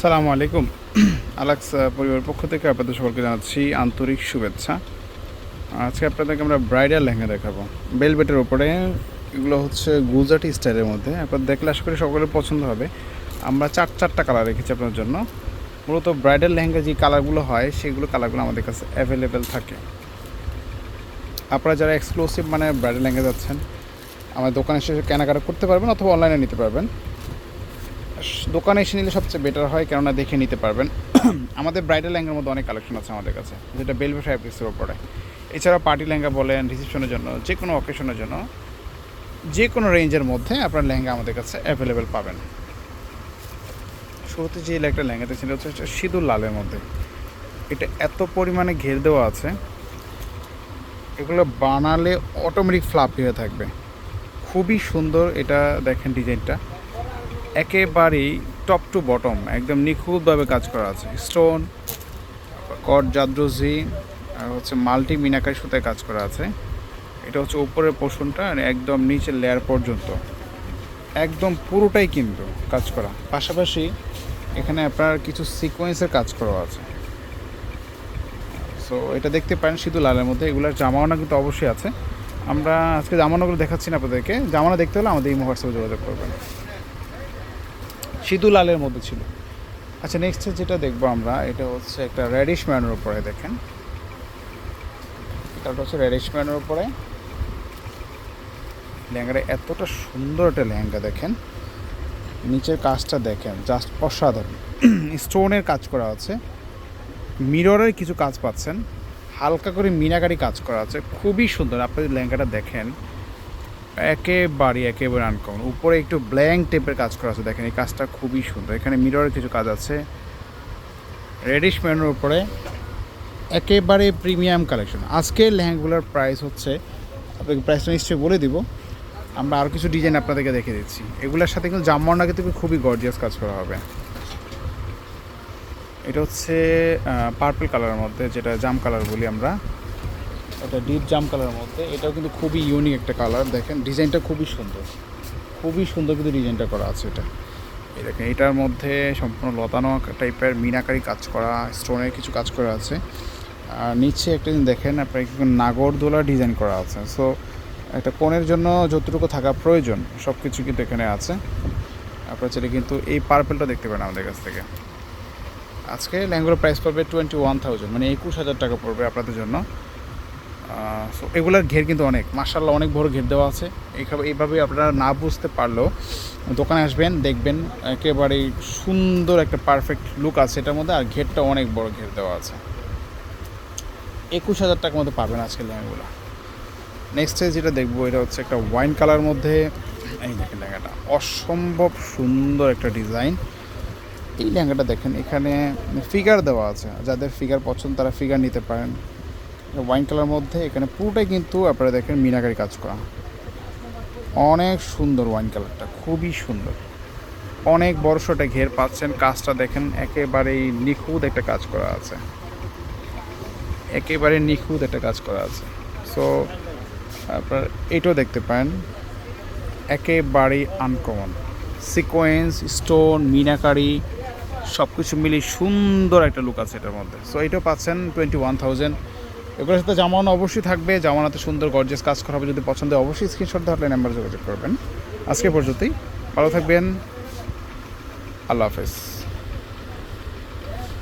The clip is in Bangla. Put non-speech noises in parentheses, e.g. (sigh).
সালামু আলাইকুম। আলাক্স পরিবারের পক্ষ থেকে আপনাদের সকলকে জানাচ্ছি আন্তরিক শুভেচ্ছা। আজকে আপনাদেরকে আমরা ব্রাইডাল লেহেঙ্গা দেখাবো। বেলবেটের ওপরে এগুলো হচ্ছে গুজরাটি স্টাইলের মধ্যে। আপনার দেখলে আশা করি সকলের পছন্দ হবে। আমরা চার, চারটা কালার রেখেছি আপনার জন্য। মূলত ব্রাইডাল লেহেঙ্গা যে কালারগুলো হয়, সেগুলো কালারগুলো আমাদের কাছে অ্যাভেলেবেল থাকে। আপনারা যারা এক্সক্লুসিভ মানে ব্রাইডাল লেহেঙ্গা যাচ্ছেন, আমাদের দোকানে এসে কেনাকাটা করতে পারবেন অথবা অনলাইনে নিতে পারবেন। দোকানে এসে নিলে সবচেয়ে বেটার হয়, কেননা দেখে নিতে পারবেন। (clears throat) আমাদের ব্রাইডাল ল্যাঙ্গার মধ্যে অনেক কালেকশন আছে আমাদের কাছে, যেটা বেলভে ফ্যাব্রিক্সের ওপরে এছাড়া পার্টি ল্যাঙ্গা বলেন রিসেপশনের জন্য, যে কোনো অকেশনের জন্য, যে কোনো রেঞ্জের মধ্যে আপনার লেহেঙ্গা আমাদের কাছে অ্যাভেলেবেল পাবেন। শুরুতে যে একটা লেহেঙ্গা দেখছেন হচ্ছে সিঁদুর লালের মধ্যে। এটা এত পরিমাণে ঘের দেওয়া আছে, এগুলো বানালে অটোমেটিক ফ্লাপি হয়ে থাকবে। খুবই সুন্দর এটা দেখেন ডিজাইনটা একেবারেই টপ টু বটম একদম নিখুঁতভাবে কাজ করা আছে। স্টোন কট জাদ্রজি আর হচ্ছে মাল্টি মিনাকারি সুতায় কাজ করা আছে। এটা হচ্ছে উপরের আর একদম নিচের লেয়ার পর্যন্ত। একদম পুরোটাই কিন্তু কাজ করা। পাশাপাশি এখানে আপনার কিছু সিকোয়েন্সের কাজ করা আছে। সো এটা দেখতে পারেন শুধু লালের মধ্যে। এগুলোর জামাওনা কিন্তু অবশ্যই আছে। আমরা আজকে জামানাগুলো দেখাচ্ছি না আপনাদেরকে। জামানা দেখতে হলে আমাদের এই হোয়াটসঅ্যাপে যোগাযোগ করবেন। সিধু লালের মধ্যে ছিল। আচ্ছা নেক্সট যেটা দেখব আমরা, এটা হচ্ছে একটা রেডিশ ম্যানের উপরে, দেখেন। এটা হচ্ছে রেডিশ ম্যানের উপরে। লেহেঙ্গাটা এতটা সুন্দর একটা লেহেঙ্গা, দেখেন। নিচের কাজটা দেখেন জাস্ট অসাধারণ। স্টোনের কাজ করা আছে। মিররের কিছু কাজ পাচ্ছেন। হালকা করে মিনাকারি কাজ করা আছে। খুবই সুন্দর। আপনি লেহেঙ্গাটা দেখেন একেবারে একেবারে আনকমন উপরে একটু ব্ল্যাঙ্ক টেপের কাজ করা আছে। দেখেন, এই কাজটা খুবই সুন্দর। এখানে মিররের কিছু কাজ আছে। রেডিশ ম্যানের উপরে একেবারে প্রিমিয়াম কালেকশন আজকের লেহেঙ্গাগুলোর প্রাইস হচ্ছে, আপনাকে প্রাইসটা নিশ্চয়ই বলে দিব। আমরা আরও কিছু ডিজাইন আপনাদেরকে দেখে দিচ্ছি। এগুলোর সাথে কিন্তু জামমারনা কিন্তু খুবই গর্জিয়াস কাজ করা হবে। এটা হচ্ছে পার্পল কালারের মধ্যে, যেটা জাম কালার বলি আমরা। এটা ডিপ জাম কালারের মধ্যে। এটাও কিন্তু খুবই ইউনিক একটা কালার দেখেন ডিজাইনটা খুবই সুন্দর। খুবই সুন্দর কিন্তু ডিজাইনটা করা আছে এটা। এই দেখেন, এটার মধ্যে সম্পূর্ণ লতানো টাইপের মিনাকারি কাজ করা স্টোনের কিছু কাজ করা আছে। আর নিচে একটা জিনিস দেখেন, আপনার নাগরদোলা ডিজাইন করা আছে। সো একটা কোণের জন্য যতটুকু থাকা প্রয়োজন সব কিছু কিন্তু এখানে আছে। আপনার ছেলে কিন্তু এই পার্পেলটা দেখতে পারেন আমাদের কাছ থেকে। আজকে ল্যাঙ্গুলোর প্রাইস পড়বে টোয়েন্টি ওয়ান থাউজেন্ড মানে একুশ হাজার টাকা পড়বে আপনাদের জন্য। সো এগুলোর ঘের কিন্তু অনেক। মার্শাল্লাহ অনেক বড় ঘের দেওয়া আছে। এইভাবে এইভাবে আপনারা না বুঝতে পারলেও দোকানে আসবেন, দেখবেন একেবারে সুন্দর একটা পারফেক্ট লুক আছে এটার মধ্যে, আর ঘেরটা অনেক বড় ঘের দেওয়া আছে। একুশ হাজার টাকার মধ্যে পাবেন আজকের লেহেঙ্গাগুলো। নেক্সটে যেটা দেখব, এটা হচ্ছে একটা ওয়াইন কালার মধ্যে। এই দেখেন লেহেঙ্গাটা, অসম্ভব সুন্দর একটা ডিজাইন এই লেহেঙ্গাটা দেখেন, এখানে ফিগার দেওয়া আছে। যাদের ফিগার পছন্দ, তারা ফিগার নিতে পারেন। ওয়াইন কালার মধ্যে, এখানে পুরোটাই কিন্তু আপনারা দেখেন মিনাকারি কাজ করা। অনেক সুন্দর ওয়াইন কালারটা খুবই সুন্দর। অনেক বড় একটা ঘের পাচ্ছেন, কাজটা দেখেন, একেবারেই নিখুঁত একটা কাজ করা আছে। একেবারে নিখুঁত একটা কাজ করা আছে। সো আপনার এটাও দেখতে পান, একেবারেই আনকমন সিকোয়েন্স স্টোন মিনাকারি সব কিছু মিলিয়ে সুন্দর একটা লুক আছে এটার মধ্যে। সো এটাও পাচ্ছেন টোয়েন্টি ওয়ান থাউজেন্ড এগুলোর সাথে জামানো অবশ্যই থাকবে। জামানাতে সুন্দর গর্জেস কাজ করা হবে। যদি পছন্দ হয়, অবশ্যই স্ক্রিনশট ধরলে নাম্বার যোগাযোগ করবেন। আজকে পর্যন্তই। ভালো থাকবেন। আল্লাহ হাফেজ।